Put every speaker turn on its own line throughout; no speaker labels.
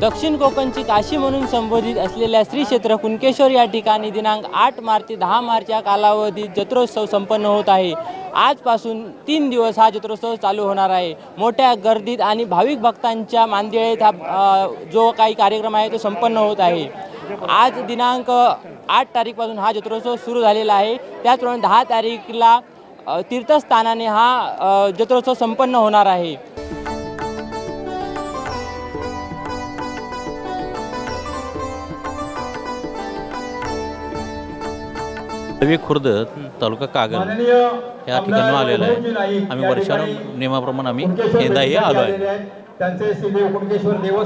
दक्षिण कोकणची काशी म्हणून संबोधित असलेल्या श्री क्षेत्र कुणकेश्वर या ठिकाणी दिनांक आठ मार्च ते दहा मार्च या कालावधीत जत्रोत्सव संपन्न होत आहे. आजपासून तीन दिवस हा जत्रोत्सव चालू होणार आहे. मोठ्या गर्दीत आणि भाविक भक्तांच्या मानदिळेत हा जो काही कार्यक्रम आहे तो संपन्न होत आहे. आज दिनांक आठ तारीखपासून हा जत्रोत्सव सुरू झालेला आहे. त्याचप्रमाणे दहा तारीखला तीर्थस्थानाने हा जत्रोत्सव संपन्न होणार आहे.
दळवी खुर्द तालुका कागल या ठिकाणी आलेलं आहे. आम्ही वर्षानु नियमाप्रमाणे आम्ही यंदाही आलो आहे.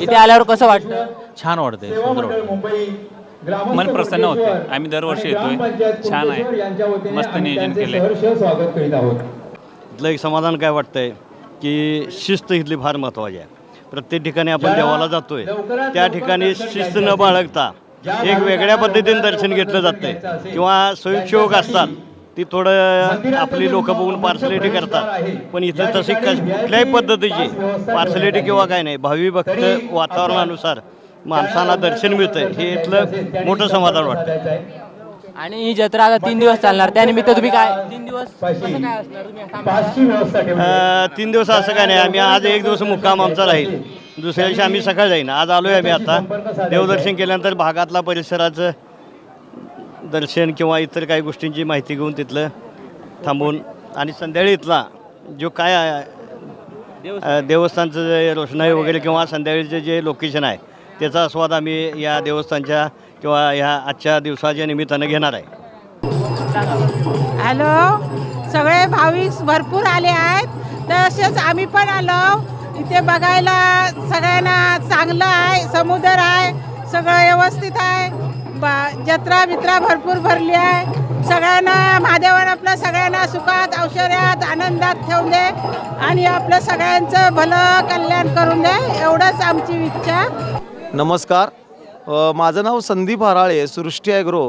इथे आल्यावर कसं वाटतं?
छान वाटतंय सुंदर वाटतंय.
मन प्रसन्न होते आम्ही दरवर्षी येतोय. छान आहे. मस्त नियोजन केलंय.
इथलं एक समाधान काय वाटतंय? की शिस्त इथली फार महत्त्वाची आहे. प्रत्येक ठिकाणी आपण देवाला जातोय. त्या ठिकाणी शिस्त न बाळगता एक वेगळ्या पद्धतीने दर्शन घेतलं जातंय. किंवा स्वयंसेवक असतात ती थोडं आपली लोक बघून पार्सलिटी करतात. पण इथं तशी कश कुठल्याही पद्धतीची पार्सलिटी किंवा काय नाही. भावी भक्त वातावरणानुसार माणसांना दर्शन मिळतंय. हे इथलं मोठं समाधान वाटतं
आणि ही जत्रा आता तीन दिवस चालणार. त्यानिमित्त तुम्ही काय तीन दिवस कसं काय असणार? तुम्ही सांगा.
अ, तीन दिवस असं काय नाही. आम्ही आज एक दिवस मुक्काम आमचा राहील. दुसऱ्या दिवशी आम्ही सकाळी जाईन. आज आलोय आम्ही आता. देवदर्शन केल्यानंतर भागातला परिसराचं दर्शन किंवा इतर काही गोष्टींची माहिती घेऊन तिथलं थांबून. आणि संध्याकाळी इथला जो काय आहे, देवस्थानचं जे रोषणाई वगैरे किंवा संध्याकाळीचं जे लोकेशन आहे त्याचा आस्वाद आम्ही या देवस्थानच्या किंवा ह्या आजच्या दिवसाच्या निमित्तानं घेणार आहे.
हॅलो? सगळे भाविक भरपूर आले आहेत. तसेच आम्ही पण आलो. इथे बघायला सगळ्यांना चांगलं आहे समुद्र आहे सगळं व्यवस्थित आहे. बा जत्रा बित्रा भरपूर भरली आहे. सगळ्यांना महादेवानं आपलं सगळ्यांना सुखात ऐश्वर्यात आनंदात ठेवून दे. आणि आपलं सगळ्यांचं भलं कल्याण करून दे एवढंच आमची इच्छा.
नमस्कार. माझं नाव Sandeep Harale Srushti agro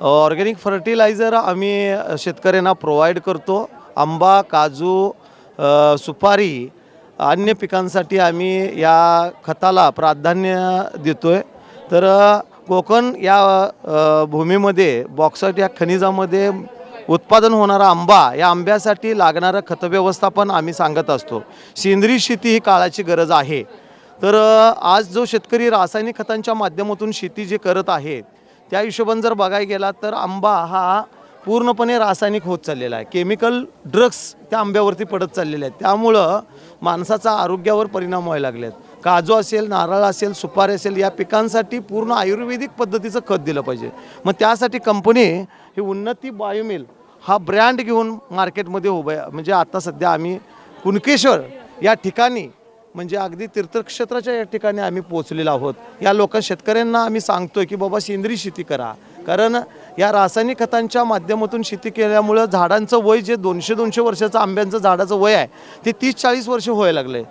organic fertiliser आम्ही शेतकऱ्यांना प्रोव्हाइड करतो. आंबा काजू सुपारी अन्य पिकांसाठी आम्ही या खताला प्राधान्य देतो आहे तर कोकण या भूमीमध्ये बॉक्साईट या खनिजामध्ये उत्पादन होणारा आंबा या आंब्यासाठी लागणारं खतव्यवस्थापन आम्ही सांगत असतो. सेंद्रिय शेती ही काळाची गरज आहे. तर आज जो शेतकरी रासायनिक खतांच्या माध्यमातून शेती जे करत आहे त्या हिशोबाने जर बघायला गेला तर आंबा हा पूर्णपणे रासायनिक होत चाललेला आहे. केमिकल ड्रग्स त्या आंब्यावरती पडत चाललेले आहेत. त्यामुळं माणसाचा आरोग्यावर परिणाम व्हायला लागले आहेत काजू असेल नारळ असेल सुपारी असेल या पिकांसाठी पूर्ण आयुर्वेदिक पद्धतीचं खत दिलं पाहिजे. मग त्यासाठी कंपनी ही उन्नती बायोमिल हा ब्रँड घेऊन मार्केटमध्ये उभं आहे. म्हणजे आता सध्या आम्ही कुणकेश्वर या ठिकाणी म्हणजे अगदी तीर्थक्षेत्राच्या या ठिकाणी आम्ही पोचलेलो आहोत. या लोक शेतकऱ्यांना आम्ही सांगतोय की बाबा सेंद्रिय शेती करा. कारण या रासायनिक खतांच्या माध्यमातून शेती केल्यामुळं झाडांचं वय जे दोनशे दोनशे वर्षाचं आंब्यांचं झाडाचं वय आहे ते तीस चाळीस वर्ष व्हायला लागले.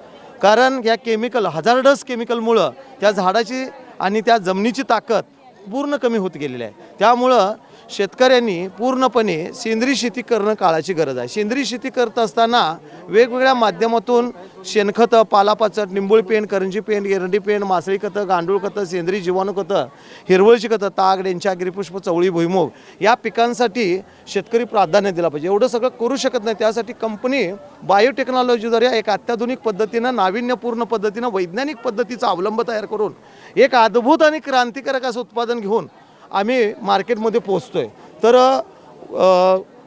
कारण या केमिकल हजार डस केमिकलमुळं त्या झाडाची आणि त्या जमिनीची ताकद पूर्ण कमी होत गेलेली आहे. त्यामुळं शेतकऱ्यांनी पूर्णपणे सेंद्रिय शेती करणं काळाची गरज आहे. सेंद्रिय शेती करत असताना वेगवेगळ्या माध्यमातून शेणखतं पालापाचट निंबोळी पेंट करंजी पेंट एरंडी पेंट मासळी खतं गांडूळ खतं सेंद्रिय जीवाणू खतं हिरवळची खतं ताग डेंच्या गिरीपुष्प चवळी भुईमुग या पिकांसाठी शेतकरी प्राधान्य दिला पाहिजे. एवढं सगळं करू शकत नाही. त्यासाठी कंपनी बायोटेक्नॉलॉजीद्वारे एक अत्याधुनिक पद्धतीनं नाविन्यपूर्ण पद्धतीनं वैज्ञानिक पद्धतीचा अवलंब तयार करून एक अद्भुत आणि क्रांतिकारक असं उत्पादन घेऊन आम्ही मार्केटमध्ये पोचतो आहे तर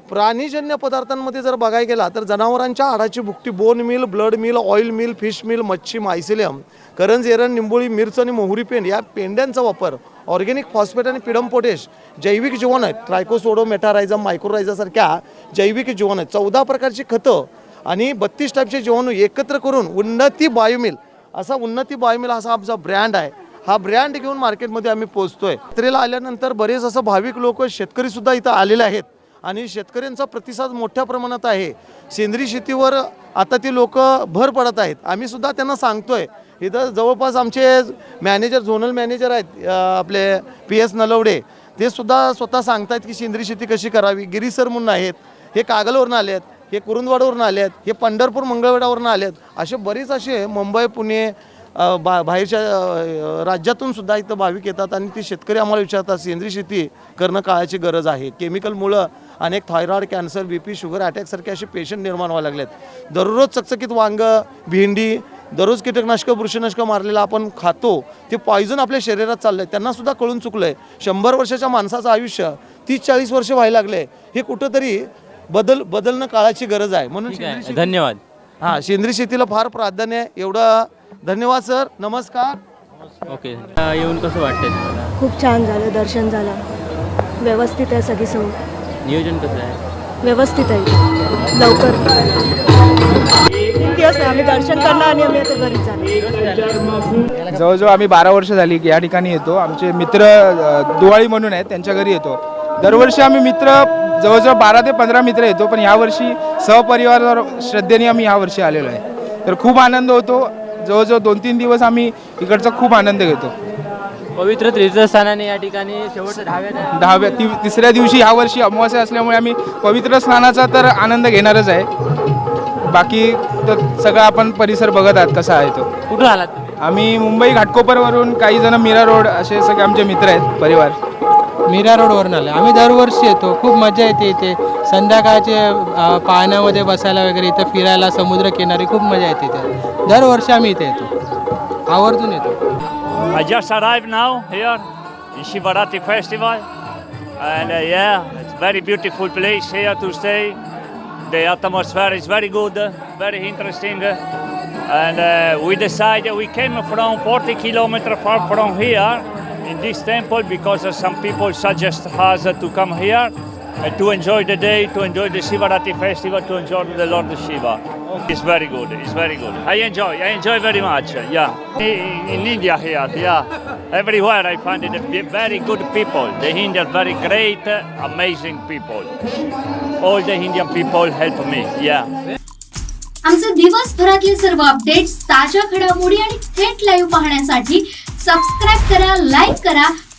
प्राणीजन्य पदार्थांमध्ये जर बघायला गेला तर जनावरांच्या हाडाची भुकटी bone meal blood meal oil meal fish meal मच्छी मायसिलियम करंज एरण निंबोळी मिरच आणि मोहरी पेंड या पेंड्यांचा वापर ऑर्गेनिक फॉस्फेट आणि पिडम पोटेश जैविक जीवन आहेत. ट्रायकोसोडो मेटारायझम मायक्रोरायझासारख्या जैविक जीवन आहेत. चौदा प्रकारची खतं आणि बत्तीस टाईपचे जीवाणू एकत्र करून उन्नती बायोमिल असा उन्नती बायोमिल असा आमचा ब्रँड आहे. हा ब्रँड घेऊन मार्केटमध्ये आम्ही पोहोचतोय. यात्रेला आल्यानंतर बरेच असं भाविक लोक शेतकरी सुद्धा इथं आलेले आहेत. आणि शेतकऱ्यांचा प्रतिसाद मोठ्या प्रमाणात आहे. सेंद्रिय शेतीवर आता ती लोक भर पडत आहेत. आम्ही सुद्धा त्यांना सांगतोय. इथं जवळपास आमचे मॅनेजर झोनल मॅनेजर आहेत आपले पी एस नलवडे. ते सुद्धा स्वतः सांगतायत की सेंद्रिय शेती कशी करावी? गिरीसर म्हणून आहेत. हे कागलवरून आले आहेत हे कुरुंदवाडवरून आले आहेत हे पंढरपूर मंगळवेडावरून आले आहेत असे बरेच असे मुंबई पुणे बा बाहेरच्या राज्यातून सुद्धा इथं भाविक येतात आणि ते शेतकरी आम्हाला विचारतात सेंद्रिय शेती करणं काळाची गरज आहे. केमिकलमुळं अनेक thyroid cancer B P sugar अटॅकसारखे असे पेशंट निर्माण व्हायला लागलेत. दररोज चकचकीत वांग भेंडी दररोज कीटकनाशकं बुरशीनाशकं मारलेलं आपण खातो ते पॉयझन आपल्या शरीरात चाललं आहे त्यांना सुद्धा कळून चुकलं आहे शंभर वर्षाच्या माणसाचं आयुष्य तीस चाळीस वर्ष व्हायला लागले. हे कुठंतरी बदल बदलणं काळाची गरज आहे. म्हणून
धन्यवाद.
हां सेंद्रिय शेतीला फार प्राधान्य आहे. एवढं धन्यवाद सर. नमस्कार.
ओके. अ, येऊन कसं वाटतंय तुम्हाला?
खूप छान झालं दर्शन झालं. व्यवस्थित आहे सगळी सोय.
नियोजन कसं आहे?
व्यवस्थित आहे. लवकर. तीन दिवस नाही, आम्ही दर्शन करणार आणि आम्ही आता घरी जाणार.
जवळजवळ आम्ही बारा वर्ष झाली या ठिकाणी येतो. आमचे मित्र अ, दिवाळी म्हणून आहेत त्यांच्या घरी येतो. दरवर्षी आम्ही मित्र जवळजवळ बारा ते पंधरा मित्र येतो पण यावर्षी सहपरिवार श्रद्धेने आम्ही यावर्षी आलेलो आहे. तर खूप आनंद होतो. जवळजवळ दोन तीन दिवस आम्ही इकडचा खूप आनंद घेतो.
पवित्र तीर्थस्थानाने या ठिकाणी शेवटच्या दहाव्या
दहाव्या ती तिसऱ्या दिवशी ह्यावर्षी अमावास्या असल्यामुळे आम्ही पवित्र स्नानाचा तर आनंद घेणारच आहे. बाकी तर सगळा आपण परिसर बघत आहात कसा आहे तो.
कुठून आलात तुम्ही?
आम्ही मुंबई घाटकोपरवरून काही जण मीरा रोड असे सगळे आमचे मित्र आहेत परिवार.
मीरा रोडवरून आले आम्ही दरवर्षी येतो. खूप मजा येते इथे. संध्याकाळचे अ, पाण्यामध्ये बसायला वगैरे इथे फिरायला समुद्र किनारी खूप मजा येते इथे. दरवर्षी आम्ही इथे येतो आवर्जून येतो
I just arrived now here in Shivarati Festival, and uh, yeah, it's very beautiful place here to stay. The atmosphere is very good, very interesting, and uh, we decided we came from 40 kilometers far from here in this temple because uh, some people suggest us uh, to come here And to enjoy the day, to enjoy the Shivarati festival, to enjoy the Lord Shiva. It's very good. It's very good. I enjoy. I enjoy very much. Yeah. In, in India here, yeah. Everywhere I find it very good people. The Indians very great, amazing people. All the Indian people help me. Yeah.
आमचे दिवसभरातले सर्व updates ताज्या घडामोडी आणि थेट live पाहण्यासाठी subscribe करा like करा